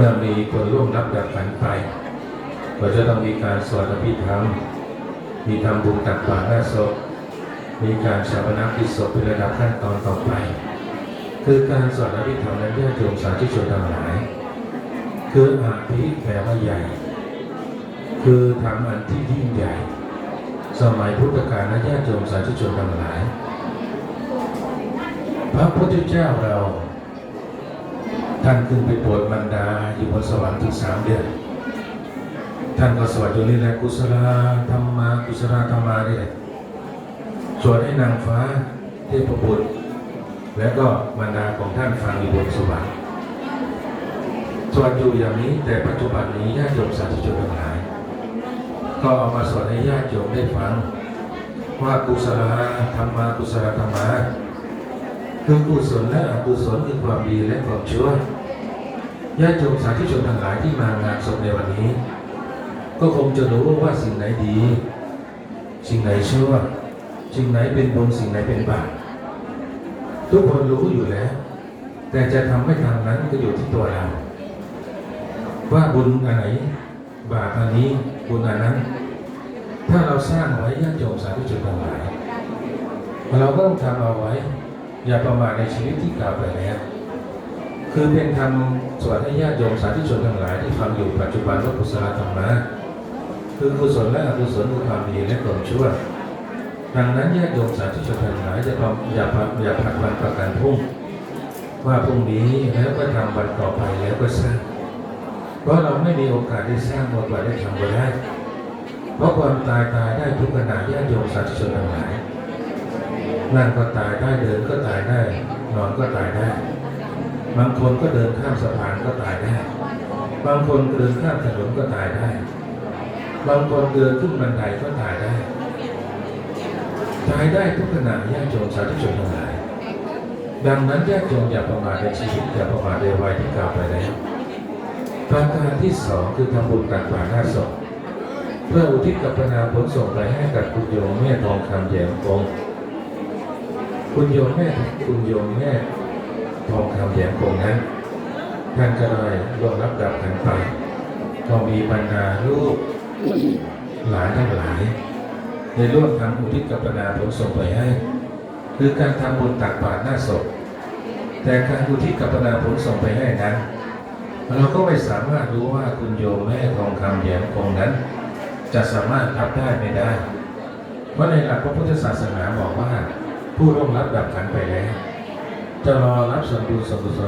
เมื่อมีคนร่วมรับดับขันไป ก็จะต้องมีการสวดอภิธรรม มีทำบุญตักบาตรหน้าศพ มีการชาปนกิจศพเป็นระดับขั้นตอนต่อไป คือการสวดอภิธรรมนั้นญาติโยมสาธุชนทั้งหลาย คืออาภิแปลว่าใหญ่ คือทำอันที่ยิ่งใหญ่ สมัยพุทธกาลนะญาติโยมสาธุชนทั้งหลาย พระพุทธเจ้าเรา ท่านขึ้นไปโปรดบรรดาอยู่บนสวรรค์ถึงสามเดือน ท่านก็สวดอยู่นี่แหละกุศลธรรมากุศลธรรมานี่แหละสวดให้นางฟ้าเทพบุตรและก็บรรดาของท่านฟังอยู่บนสวรรค์สวดอยู่อย่างนี้แต่ปัจจุบันนี้ญาติโยมสาธุชนทั้งหลาย ก็เอามาสวดให้ญาติโยมได้ฟังว่ากุศลธรรมากุศลธรรมา คือกุศลและอกุศลคือความดีและความชั่วญาติโยมสาธุชนทั้งหลายที่มางานศพในวันนี้ ก็คงจะรู้ว่าสิ่งไหนดี สิ่งไหนชั่วสิ่งไหนเป็นบุญสิ่งไหนเป็นบาปทุกคนรู้อยู่แล้ว แต่จะทำไม่ทำนั้นก็อยู่ที่ตัวเรา ว่าบุญอันไหน บาปอันนี้บุญอันนั้น ถ้าเราสร้างไว้ญาติโยมสาธุชนทั้งหลายเราก็ต้องทำเอาไว้ อย่าประมาทในชีวิตที่กล่าวไปแล้วคือเป็นคำสวดให้ญาติโยมสาธุชนทั้งหลายที่ฟังอยู่ปัจจุบันว่ากุศลธรรมะคือกุศลและอกุศลคือความดีและความชั่ว ดังนั้นญาติโยมสาธุชนทั้งหลายจะต้องอย่าพักอย่าผัดวันประกันพรุ่งว่าพรุ่งนี้แล้วก็ทำวันต่อไปแล้วก็สร้างเพราะเราไม่มีโอกาสได้สร้างโอกาสได้ทำก็ได้ เพราะความตายตายได้ทุกขณะญาติโยมสาธุชนทั้งหลาย นั่งก็ตายได้เดินก็ตายได้ นอนก็ตายได้ บางคนก็เดินข้ามสะพานก็ตายได้ บางคนเดินข้ามถนนก็ตายได้ บางคนเดินขึ้นบันไดก็ตายได้ ตายได้ทุกขณะญาติโยมสาธุชนทั้งหลาย ดังนั้นญาติโยมอย่าประมาทในชีวิตอย่าประมาทในวัยที่กล่าวไปแล้วประการที่สองคือทำบุญตักบาตรหน้าศพเพื่ออุทิศกับพนาผลส่งไปให้กับคุณโยมแม่ทองคำแย้มคง คุณโยมแม่ คุณโยมแม่ทองคำแยมคงนั้นท่านก็เลยร่วมรับดับขันไปก็มีบรรดาลูกหลานทั้งหลายในร่วมทำอุทิศกับพนาผลส่งไปให้ คือการทำบุญตักบาตรหน้าศพแต่การอุทิศกับพนาผลส่งไปให้นั้น เราก็ไม่สามารถรู้ว่าคุณโยมแม่ทองคำแยมคงนั้น จะสามารถรับได้ไม่ได้ เพราะในหลักพระพุทธศาสนาบอกว่า ผู้ร่วงรับดับขันไปแล้วจะรอรับส่วนบุญส่วนกุศล